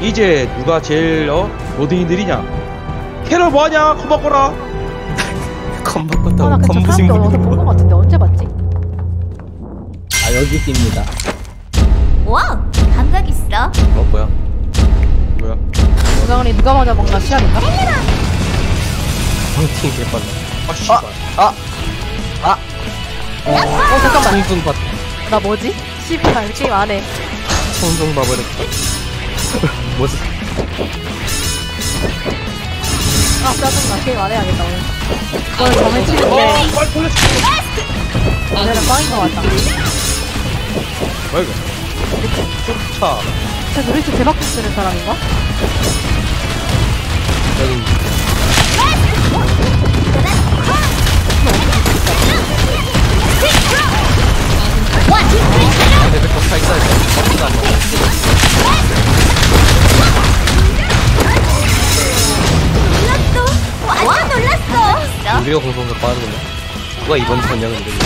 이제 누가 제일 어 고딩이들이냐? 캐럴 뭐하냐? 컴 바꿔라. 컴 아, 바꿨다고 나 근처 컴 부신 사람들 어디서 본것 같은데 언제 봤지? 아 여기 띕니다. 와, 감각 있어. 어 뭐야? 뭐야? 우상은이 누가 먼저 먹나? 시합인가? 방팅 개빨라 아 씨발. 어 잠깐만. 청둥 받나 뭐지? 씨발 게임 안해. 청둥 봐버렸다 뭐지 아 짜증나 게임 안 해야겠다 오늘 오늘 정해 치는데 어 빨리 돌렸어 오늘은 빵인 것 같다 뭐야 이거 쫓아 쟤 노리스 대박국 쓰는 사람인가? 여기 우리가 공성을 빠르구나 누가 이번 전략을 내냐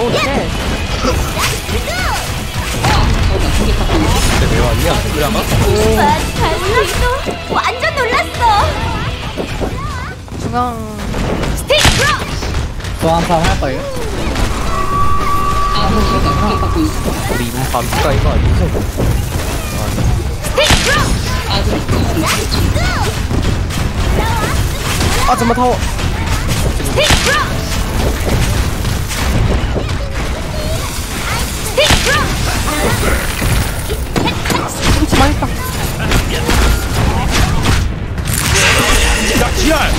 오쉣 근데 왜 왔냐 잘 놀랐어. 완전 놀랐어. 중앙 스틱. 또한판 할까요? 우리 이번 밤스가 이거 아니죠? 스틱 드롭. 아 잠만 타워. 그렇지 망했다. 야 지랄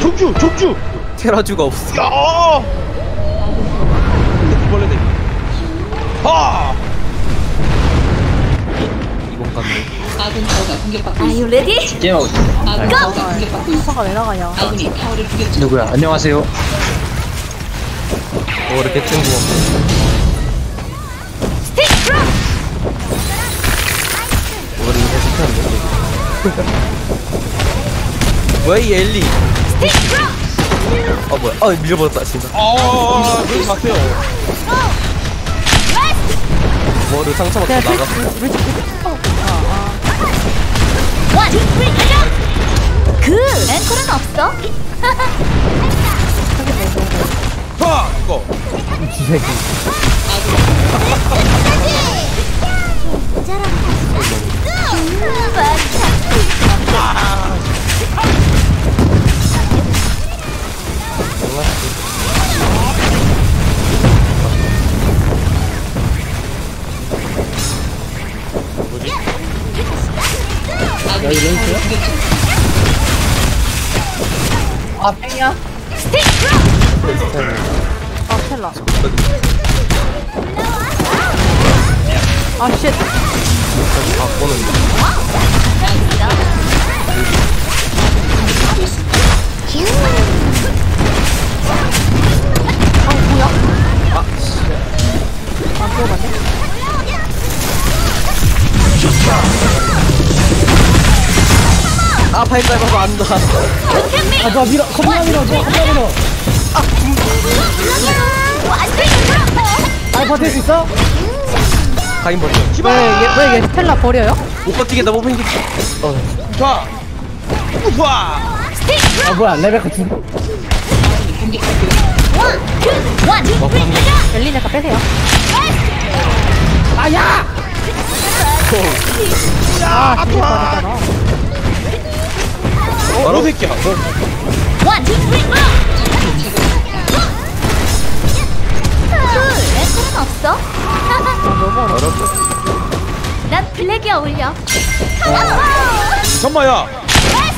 족주 족주. 테라주가 없어. 야! 이벌레네 하 갔네 아군 타워가 공격받고 Are you ready? 게임하고 있어. 아군 타워가 공격받고 있어. 화가 왜 나가냐? 아군이 타워를 공격 중. 누구야? 안녕하세요. 오 이렇게 뜬금 스틱 드롭. 우리 해석하는데 뭐야 이 엘리? 스틱 드롭. 아 뭐야? 아 밀려버렸다 진짜. 아 그러지 마세요. 뭐를 상처받고 나갔어 노리스 노리스 아, 원, 투, 쓰리, 고! 그 앵콜은 없어? 하 이거. 주새끼 아쉣 바꾸는 아 뭐야? 아 들어갔네? 아 파이프 밟아서 안다 아 누가 밀어 겁나 밀어 겁나 밀어. 아 버틸 수 있어? 가인 버텨 왜얘 왜 얘 스텔라 버려요? 못 버티게 너무 팽기 어. 자 우와 아. 뭐야 레베카 죽 엘리네가 빼세요. 아야! 아 죽을 뻔했잖아. 바로 새끼야. One, two, three, go! 그 난 블랙이 어울려. 잠마야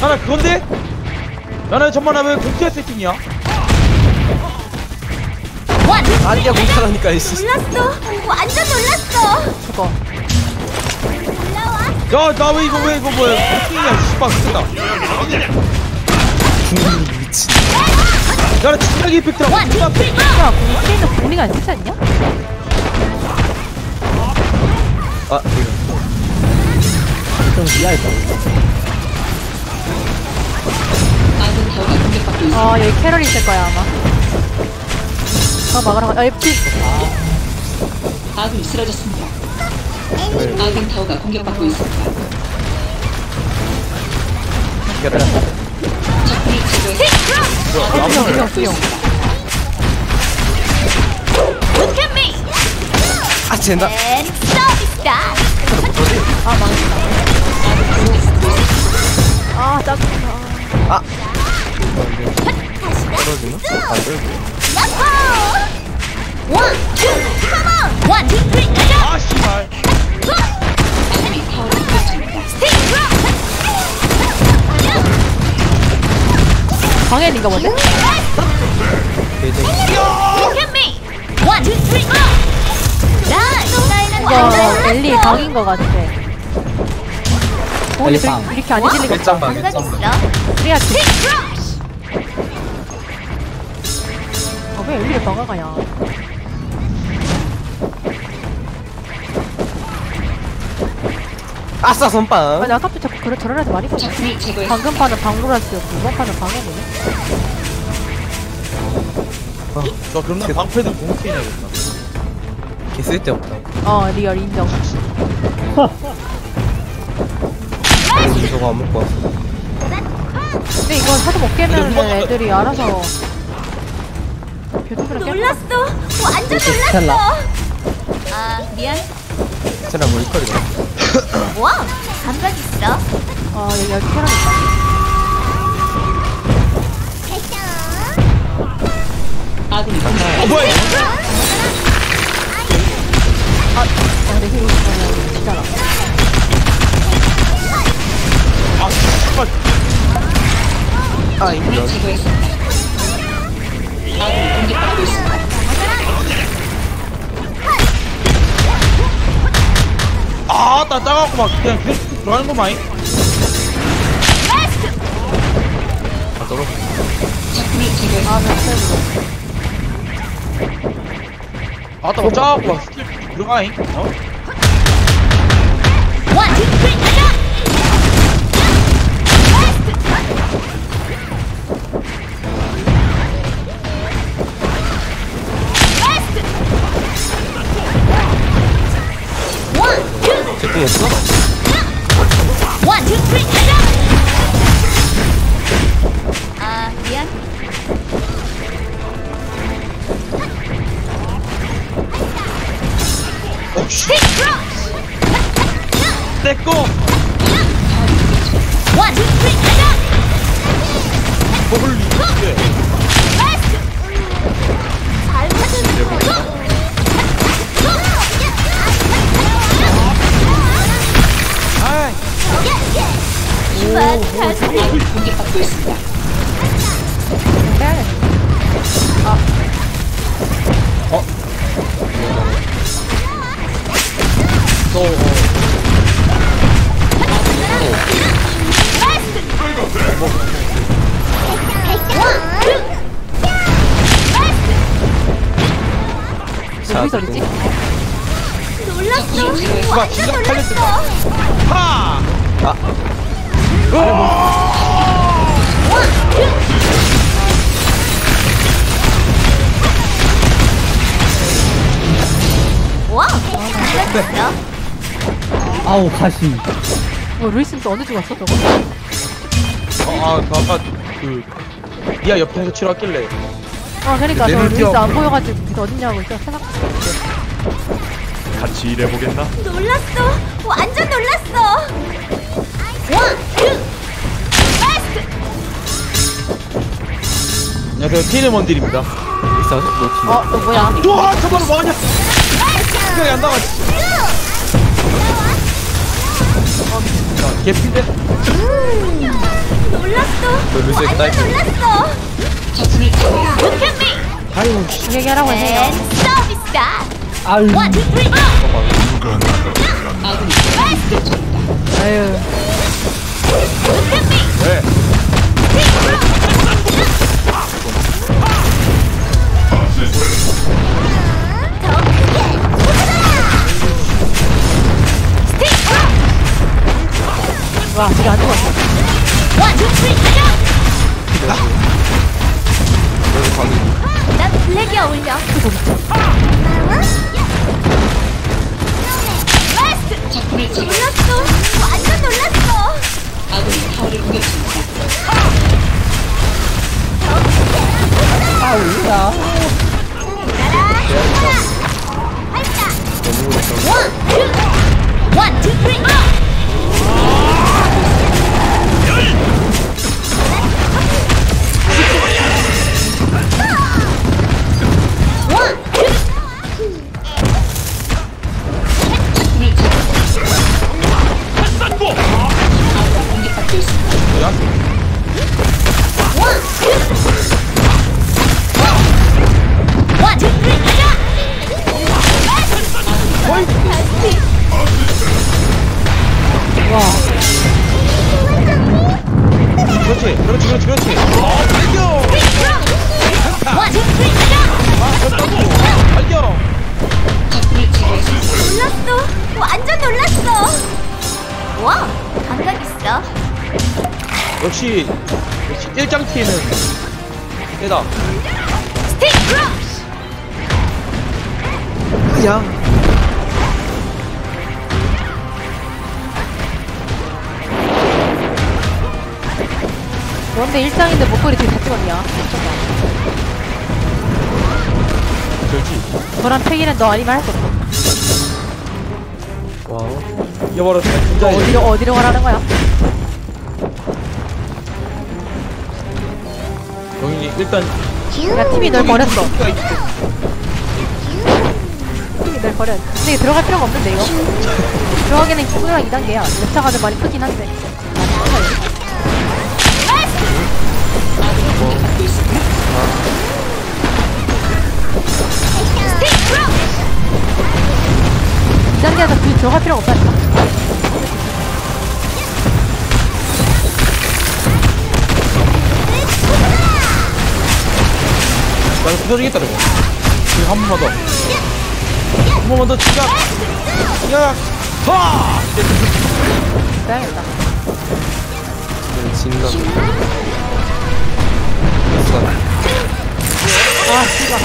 나는 그건데 나는 잠만아 왜 공태 세팅이야 아니야 이씨 놀랐어. 완전 놀랐어. 죽어 올라와. 야나 왜 이거 왜 이거 뭐야 세팅이야 씨발 쓰다 미친 야나 진짜 이펙트라고! 야 공있는 공리가 안 쓰지 않냐? 아 이거 좀 아군 공격받고 있어. 아 여기 캐럴이 있을 거야 아마 아 막아라 아 FT 아군이 쓰러졌습니다. 아군 타워가 공격받고 있습니다. 제거했습니다. Look at me 아 젠다. 아 망했다 아 짜증나 떨어지나? 안! 아 본데? Nice! 나이는 이거 엘리. 방인 거 같아 엘리 방. 이렇게 안 해질 리가 없다 일장방 일장방 감각 그래야 지 Stick drop! 아, 왜 엘리를 방아가냐. 아싸 선빵. 아니 아까부터 자꾸 그런 저런 애들 많이 적군을 제거했습니다. 방금 판은 방구라스였고 이번 판은 방해보네 저 그럼 나 방패는 공패 해야겠다. 개 쓸데없다. 어 리얼 인정 민소가 안 먹고 왔어 근데 이건 사도 못 깨면 애들이 알아서 교통수를 깰 놀랐어! 완전 스텔라. 놀랐어! 아, 미안. 쟤랑 몰컬이다 와, 감각 있어. 아 여기 여기 사람 있다 어 뭐야 이거 아 근데 힘이 있으면 진짜라 아 씨발 아 이거. 아군이 공격받고 있습니다. 아나 작아갖고 막 그냥 계속 들어가는 거 마이 아 떨어 적군을 제거했습니다. 아 아나 막 스킬 들어가잉 어? One, two, three, go! 아, 미안. 어씨 two, three, go! 버블 이게 잘 맞은 거. 받고 있습니다. 빼야겠다 너 어. 자 여기서 어딨지? 놀랐어. 진작 놀랐어. 팔렸다 하 와, 잘 했어. 아우 가시 어 루이스는 또 어느 쪽 갔어 저거? 아, 그 아까 그 니아 옆에서 치러 왔길래 아 그러니까 저 루이스. 안 보여가지고 니가 어딨냐고 진짜 생각 같이 일해보겠나? 놀랐어. 완전 놀랐어. 원, 안녕하세요 티레먼딜입니다 있어 노티 어? 너 뭐야? 와 잠깐만 뭐하냐 그냥 안 나가 야 개피인데 놀랐어. 너 루이스 완전 딸기 놀랐어. Look at me. 아유 씨 얘기하라고 해요 And that. 아유 One, two, three, go. 아군이 공격 중입니다. 아유 Look at me. 왜? 와 되게 안 좋았어 three, go. 여기 방이 난 블랙 세게 어울려. 놀랐어. 완전 놀랐어. 아군이 중입니다. 아, 뭐야. 원, 투, 쓰리, 고! 적 크러쉬. 그냥 그런데 일장인데 목걸이 되게 잘 찍었냐? 미쳤다. 그렇지 저랑 태기는 너 아니면 할 수 없어. 와우 이겨버렸어 너 진짜 어디로, 어디로 가라는 거야? 영인이 일단 야, 팀이 널 버렸어. 가 있고 팀이 널 버렸어. 근데 이거 들어갈 필요가 없는데, 이거? 들어가기는 기분이랑 2단계야. 랩차가 좀 많이 크긴 한데. 공격받고 있습니다. 스틱 크러쉬. 2단계에서 그 들어갈 필요가 없다니까. 나는 부서지겠다 이거 지금 한 번만 더한 번만 더 지각 지각 하 빼야겠다. 진나 아, 씨발.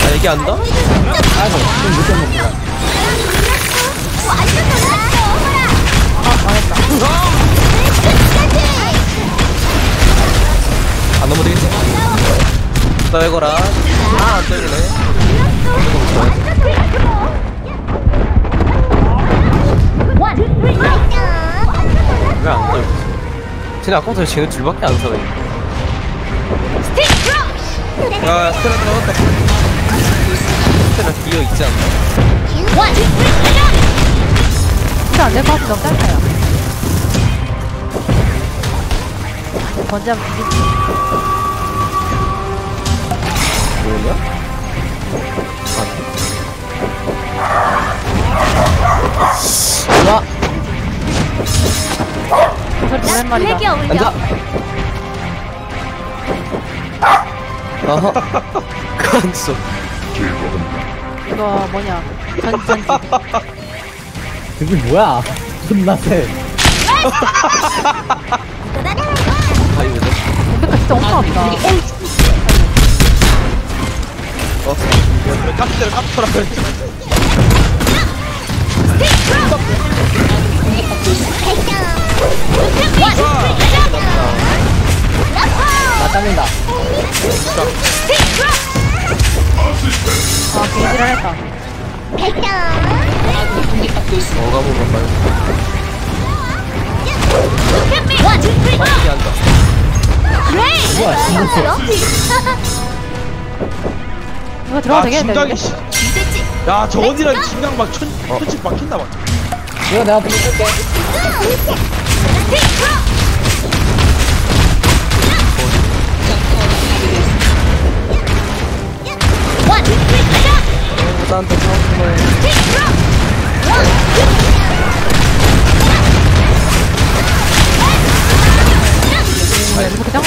아 얘기한다? 아이고, 좀 늦게 놀랐어. 아, 망했다. 안 넘어지겠지? 떨거라 아안 떨리네 원, 투, 쓰리, 고! 왜안 떨지? 쟤네 아까부터 쟤네 둘밖에 안 크러쉬. 야 스테라 들어갔다 스테라 비어 있지 않나? 진짜 안될 것 같은 너무 짧다야. 번지하면 뒤집지. 뭐냐? 와그 오랜만이다. 어울려. 앉아 어허 간수 이거 뭐냐. 전, 전지. 그게 뭐야? 존나 세. 아이고 공백가 진짜 엄청 아프다. 어 쓰리, 가자! 나 땀난다. 아, 했다. 뭐가 뭐가 빨리! 빨리 앉아 그레이! 뭐야, 진짜. 이거 들어가도 아 되겠는데? 진작에 근데? 씨. 야 저 언니랑 진작 막 천, 천씩 막힌다 막 이거 내가 보여줄게. 나한테 처음에 아, 이거 그냥?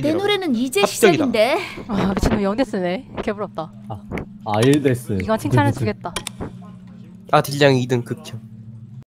내 바티엔이라고. 노래는 이제 합격이다. 시작인데. 아 미친놈 영대스네. 개부럽다. 아 1데스. 이건 칭찬해 주겠다. 아 딜량 2등 극혐